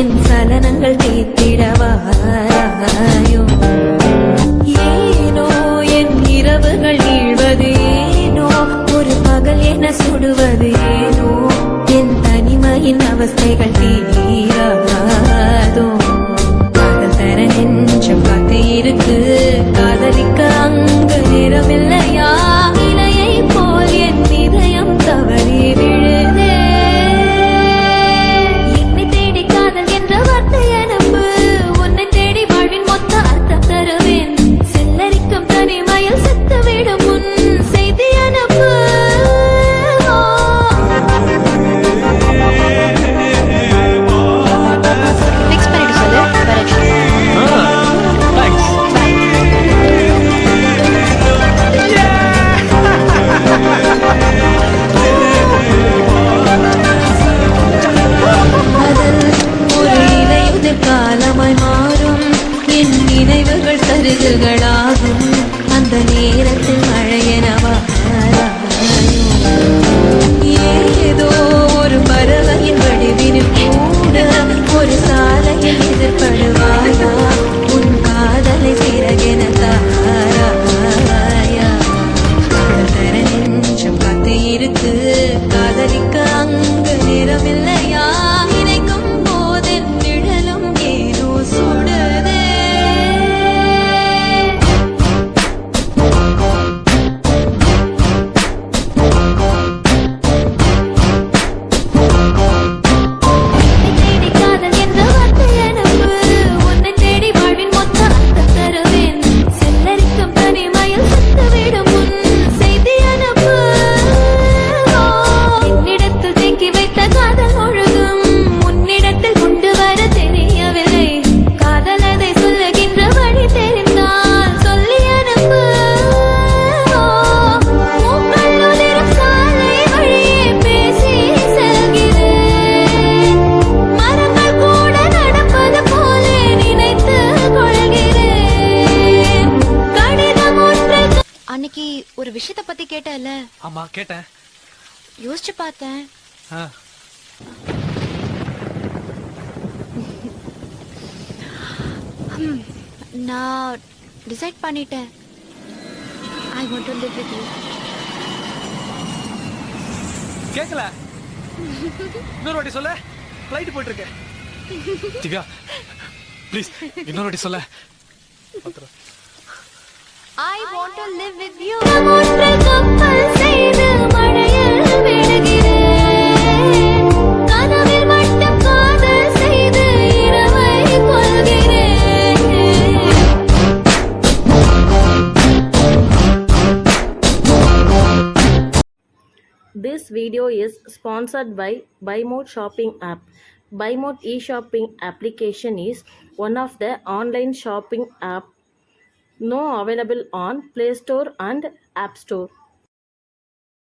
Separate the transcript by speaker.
Speaker 1: என் சலனங்கள் தீர்த்திடவாராயோ ஏனோ என் இரவுகள் வீழ்வது ஏனோ ஒரு பகல் என சுடுவது ஏனோ என் தனிமையின் அவஸ்தைகள் தீராதோ நினைவுகள் அந்த நேரத்தில்.
Speaker 2: விஷயத்த பத்தி கேட்டல
Speaker 3: ஆமா கேட்டேன்.
Speaker 2: யோசிச்சு பார்த்தேன். நான் டிசைட் பண்ணிட்டேன். I want to live with you
Speaker 3: கேக்கல. இன்னொரு வாட்டி சொல்ல. ஃப்ளைட் போயிட்டு இருக்கேன் திவ்யா ப்ளீஸ் இன்னொரு வாட்டி சொல்ல. பத்திரம்.
Speaker 2: I want to live with you
Speaker 1: ஒன்று கப்பல் செய்து மழையில் விடுகிறேன் கனவில் மட்டும் காதல் செய்து இரவை கொள்கிறேன்
Speaker 4: This video is sponsored by BuyMode Shopping app. BuyMode e-shopping application is one of the online shopping app no available on Play Store and App Store.